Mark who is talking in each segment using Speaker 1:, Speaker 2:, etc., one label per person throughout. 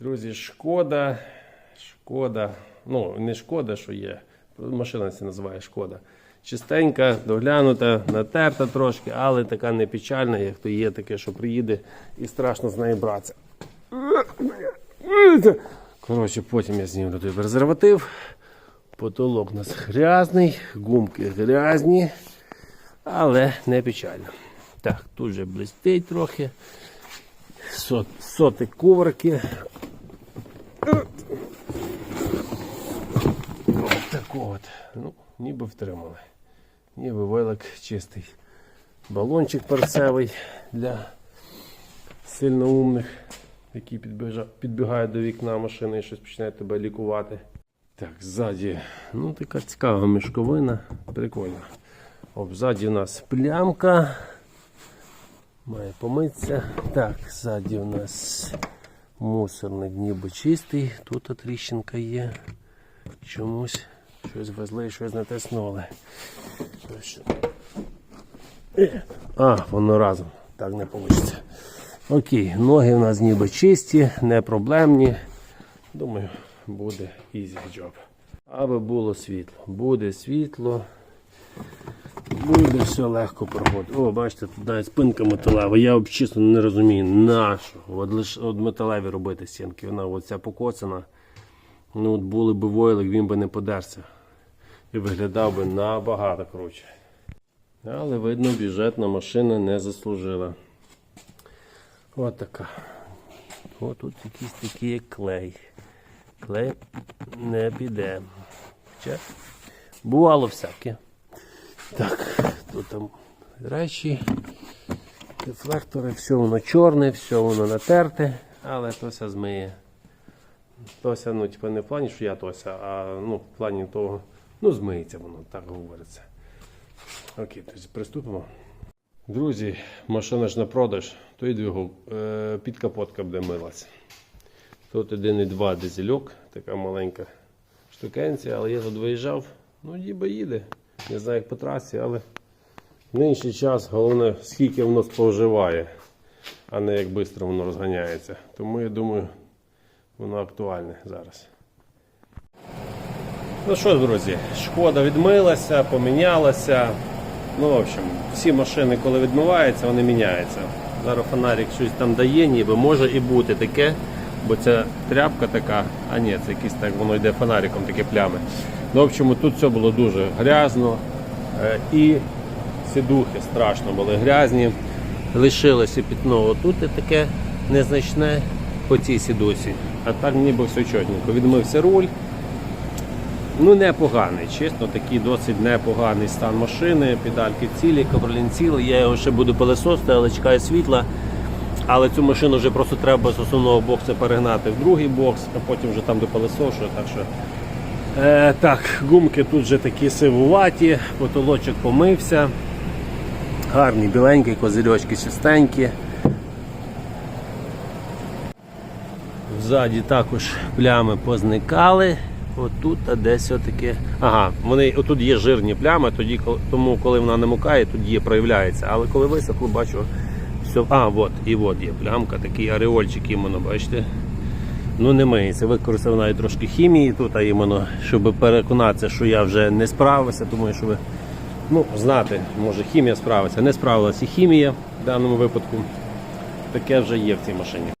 Speaker 1: Друзі, шкода. Шкода. Ну, не шкода, що є. Машина це називає шкода. Чистенька, доглянута, натерта трошки, але така не печальна, як то є таке, що приїде і страшно з нею братися. Коротше, потім я знімлю той презерватив. Потолок у нас грязний, гумки грязні, але не печально. Так, тут вже блистить трохи. Сот, соти коврики. Ось от. Ну, ніби втримали. Ніби велик чистий. Балончик перцевий для сильно умних, які підбігають до вікна машини і щось починають тебе лікувати. Так, ззаді, ну така цікава мішковина, прикольно. Оп, ззаді у нас плямка. Має помитися. Так, ззаді у нас мусорник ніби чистий. Тут тріщинка є. Чомусь щось везли, щось натиснули. Що? Е, А, воно разом. Так не вийде. Окей, ноги у нас ніби чисті, не проблемні. Думаю, буде easy job. Аби було світло. Буде світло. Буде все легко проходити. О, бачите, тут навіть спинка металева. Я взагалі чесно не розумію, на що. От лише от металеві робити стінки. Вона оця покоцана. Ну от були б войлик, він би не подерся. І виглядав би набагато круче. Але видно, бюджетна машина не заслужила. От така. О, тут якийсь такий як клей. Клей не піде. Хоча бувало всяке. Так, тут там речі, дефлектори, все воно чорне, все воно натерте, але Тося змиє. Тося, ну, типу, не в плані, що я Тося, а ну, в плані того, ну, змиється воно, так говориться. Окей, тоді приступимо. Друзі, машина ж на продаж, той двигун, е, підкапотка буде милась. Тут 1,2 дизельок, така маленька штукенція, але я тут виїжджав, ну ніби їде. Не знаю, як по трасі, але в нинішній час головне, скільки воно споживає, а не як швидко воно розганяється. Тому я думаю, воно актуальне зараз. Ну що, друзі, шкода відмилася, помінялася. Ну, в общем, всі машини, коли відмиваються, вони міняються. Зараз фонарик щось там дає, ніби може і бути таке, бо ця тряпка така, а ні, це якийсь так, воно йде фонариком, такі плями. Ну, в общем, тут все було дуже грязно е, і сідухи страшно були грязні. Лишилося пітно отут і таке незначне по цій сідусі. А так ніби все чотненько. Відмився руль. Ну, непоганий, чесно, такий досить непоганий стан машини, педальки цілі, ковролін цілий. Я його ще буду пилесосити, але чекаю світла. Але цю машину вже просто треба з основного боксу перегнати в другий бокс, а потім вже там до пилесошу. Так що Е, так, гумки тут вже такі сивуваті, потолочок помився. Гарні, біленькі, козирьочки чистенькі. Ззаді також плями позникали. Отут, а десь все-таки. Ага, вони отут є жирні плями, тоді, тому коли вона не мукає, тут є, проявляється. Але коли висохло, бачу, все. А, от, і от є плямка, такий ареольчик іменно, бачите. Ну не миється. Використав навіть трошки хімії тут, а іменно, щоб переконатися, що я вже не справився, тому щоб ну, знати, може хімія справиться. Не справилася і хімія в даному випадку. Таке вже є в цій машині.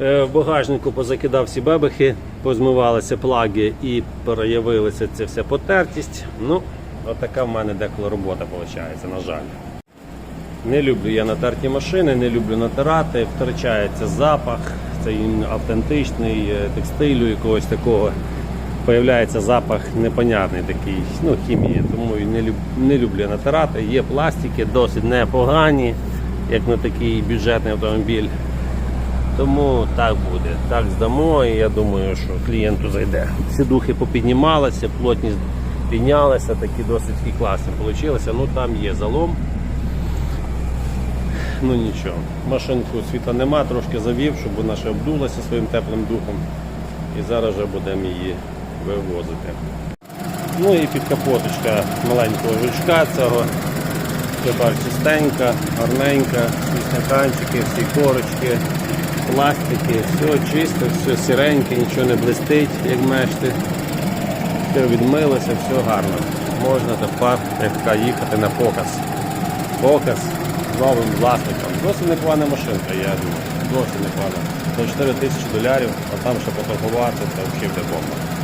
Speaker 1: Е, В багажнику позакидав всі бебехи, позмивалися плаги і проявилася ця вся потертість. Ну, отака в мене деколи робота виходить, на жаль. Не люблю я натерті машини, не люблю натирати, втрачається запах, цей автентичний, е, текстилю якогось такого. Появляється запах непонятний такий, ну, хімії, тому не, люб, не люблю натирати. Є пластики, досить непогані, як на такий бюджетний автомобіль. Тому так буде. Так здамо, і я думаю, що клієнту зайде. Сідухи попіднімалися, плотність піднялася, такі досить класні вийшли. Ну там є залом. Ну нічого. Машинку світла нема, трошки завів, щоб вона ще обдулася своїм теплим духом. І зараз вже будемо її вивозити. Ну і підкапоточка маленького жучка цього. Тепер чистенька, гарненька, всі стаканчики, всі корочки. Пластики, все чисто, все сіреньке, нічого не блистить, як мешти. Все відмилося, все гарно. Можна тепер як їхати на показ. Показ з новим власником. Досить непогана машинка, я думаю. Досить непогана. За 4 тисячі долярів, а там ще поторгувати, це взагалі буде бомба.